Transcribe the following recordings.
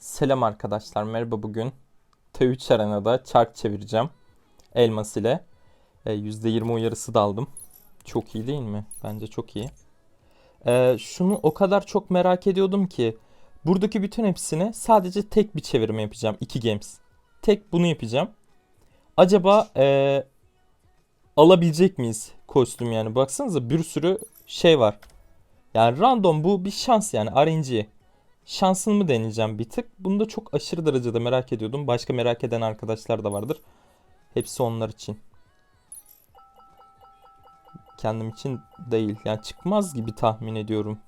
Selam arkadaşlar, merhaba bugün. T3 Arena'da çark çevireceğim. Elmas ile. E, %20 uyarısı da aldım. Çok iyi değil mi? Bence çok iyi. E, şunu o kadar çok merak ediyordum ki. Buradaki bütün hepsini sadece tek bir çevirme yapacağım. 2 games. Tek bunu yapacağım. Acaba e, alabilecek miyiz kostüm yani? Baksanıza bir sürü şey var. Yani random bu bir şans yani RNG. Şansını mı deneyeceğim bir tık? Bunu da çok aşırı derecede merak ediyordum. Başka merak eden arkadaşlar da vardır. Hepsi onlar için. Kendim için değil. Yani çıkmaz gibi tahmin ediyorum.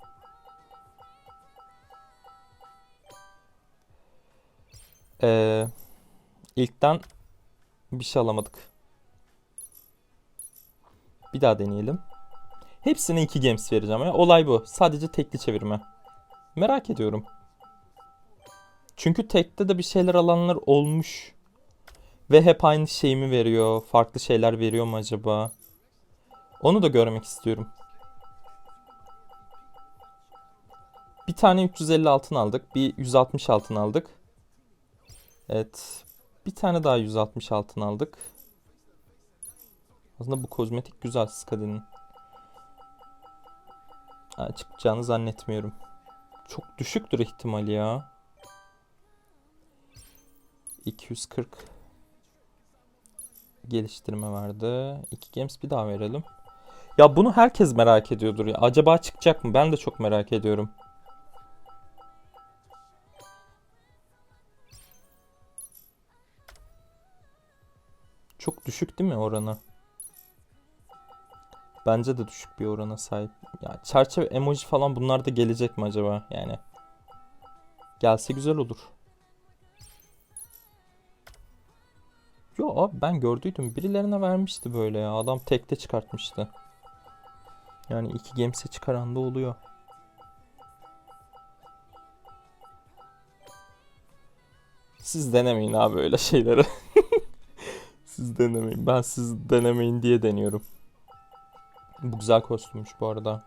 Ee, ilkten bir şey alamadık. Bir daha deneyelim. Hepsine iki games vereceğim. Olay bu. Sadece tekli çevirme. Merak ediyorum. Çünkü tekte de bir şeyler alanlar olmuş. Ve hep aynı şeyi mi veriyor? Farklı şeyler veriyor mu acaba? Onu da görmek istiyorum. Bir tane 350 altın aldık. Bir 160 altın aldık. Evet. Bir tane daha 160 altın aldık. Aslında bu kozmetik güzel Skadi'nin. Çıkacağını zannetmiyorum. Çok düşüktür ihtimali ya. 240 geliştirme vardı. 2 games bir daha verelim. Ya bunu herkes merak ediyordur ya. Acaba çıkacak mı? Ben de çok merak ediyorum. Çok düşük değil mi oranı? Bence de düşük bir orana sahip. Ya çerçeve emoji falan bunlar da gelecek mi acaba? Yani gelse güzel olur. Yo abi ben gördüydüm. Birilerine vermişti böyle ya. Adam tekte çıkartmıştı. Yani iki gemse çıkaran da oluyor. Siz denemeyin abi öyle şeyleri. Siz denemeyin. Ben siz denemeyin diye deniyorum. Bu güzel kostümmüş bu arada.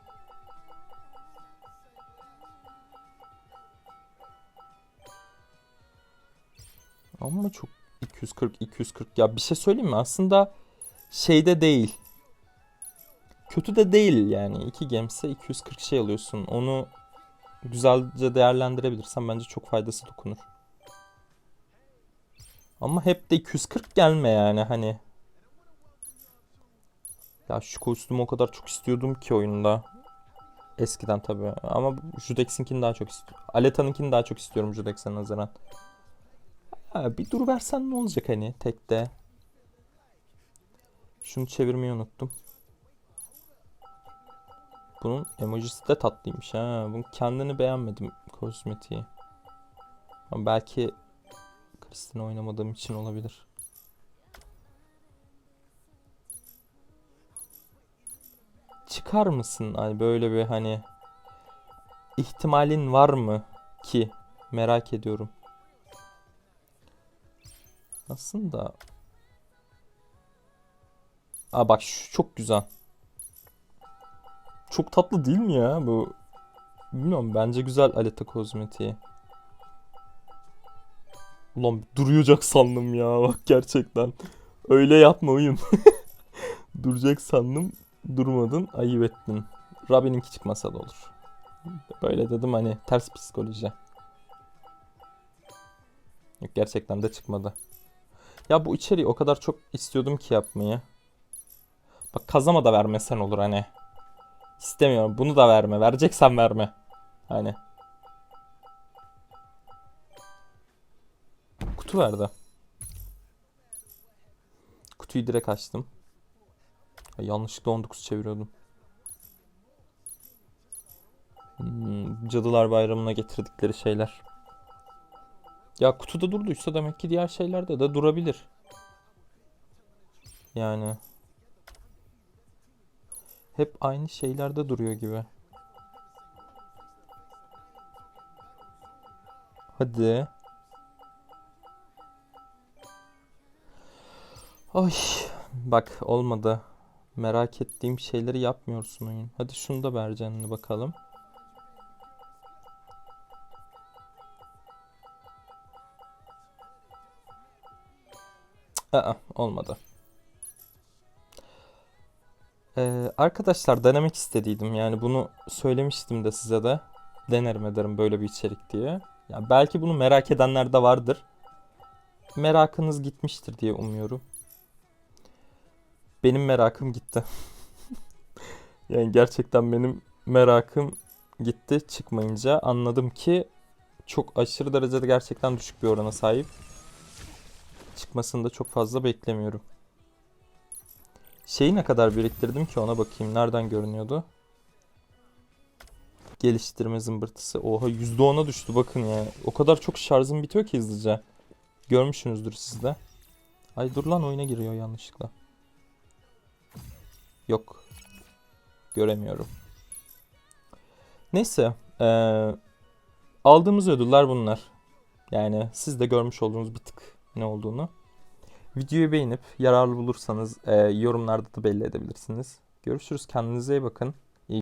Ama çok 240 240 ya bir şey söyleyeyim mi? Aslında şeyde değil. Kötü de değil yani. 2 gemse 240 şey alıyorsun. Onu güzelce değerlendirebilirsen bence çok faydası dokunur. Ama hep de 240 gelme yani hani. Ya şu kostümü o kadar çok istiyordum ki oyunda. Eskiden tabii. Ama Judex'inkini daha çok istiyorum. Aleta'nınkini daha çok istiyorum Judex'e nazaran. Ha, bir dur versen ne olacak hani tekte. Şunu çevirmeyi unuttum. Bunun emojisi de tatlıymış ha. Bunun kendini beğenmedim kozmetiği. Ama belki Kristin'i oynamadığım için olabilir. Çıkar mısın hani böyle bir hani ihtimalin var mı ki merak ediyorum. Aslında Aa bak şu çok güzel. Çok tatlı değil mi ya bu? Bilmiyorum bence güzel Aleta kozmetiği. Ulan duruyacak sandım ya bak gerçekten. Öyle yapma oyun. Duracak sandım. Durmadın ayıp ettin. Robin'inki çıkmasa da olur. Böyle dedim hani ters psikoloji. Yok gerçekten de çıkmadı. Ya bu içeriği o kadar çok istiyordum ki yapmayı. Bak kazama da vermesen olur hani. İstemiyorum. Bunu da verme. Vereceksen verme. Hani. Kutu verdi. Kutuyu direkt açtım. Ay, yanlışlıkla 19 çeviriyordum. Hmm, Cadılar Bayramı'na getirdikleri şeyler. Ya kutuda durduysa demek ki diğer şeylerde de durabilir. Yani hep aynı şeylerde duruyor gibi. Hadi. Ay bak olmadı merak ettiğim şeyleri yapmıyorsun oyun. Hadi şunu da ver canını bakalım. Aa, olmadı. Ee, arkadaşlar denemek istediydim. Yani bunu söylemiştim de size de. Denerim ederim böyle bir içerik diye. Ya belki bunu merak edenler de vardır. Merakınız gitmiştir diye umuyorum. Benim merakım gitti. Yani gerçekten benim merakım gitti çıkmayınca anladım ki çok aşırı derecede gerçekten düşük bir orana sahip. Çıkmasını da çok fazla beklemiyorum. Şeyi ne kadar biriktirdim ki ona bakayım. Nereden görünüyordu? Geliştirme zımbırtısı. Oha %10'a düştü bakın ya. O kadar çok şarjım bitiyor ki hızlıca. Görmüşsünüzdür siz de. Ay dur lan oyuna giriyor yanlışlıkla. Yok. Göremiyorum. Neyse. eee, aldığımız ödüller bunlar. Yani siz de görmüş olduğunuz bir tık ne olduğunu. Videoyu beğenip yararlı bulursanız eee, yorumlarda da belli edebilirsiniz. Görüşürüz. Kendinize iyi bakın.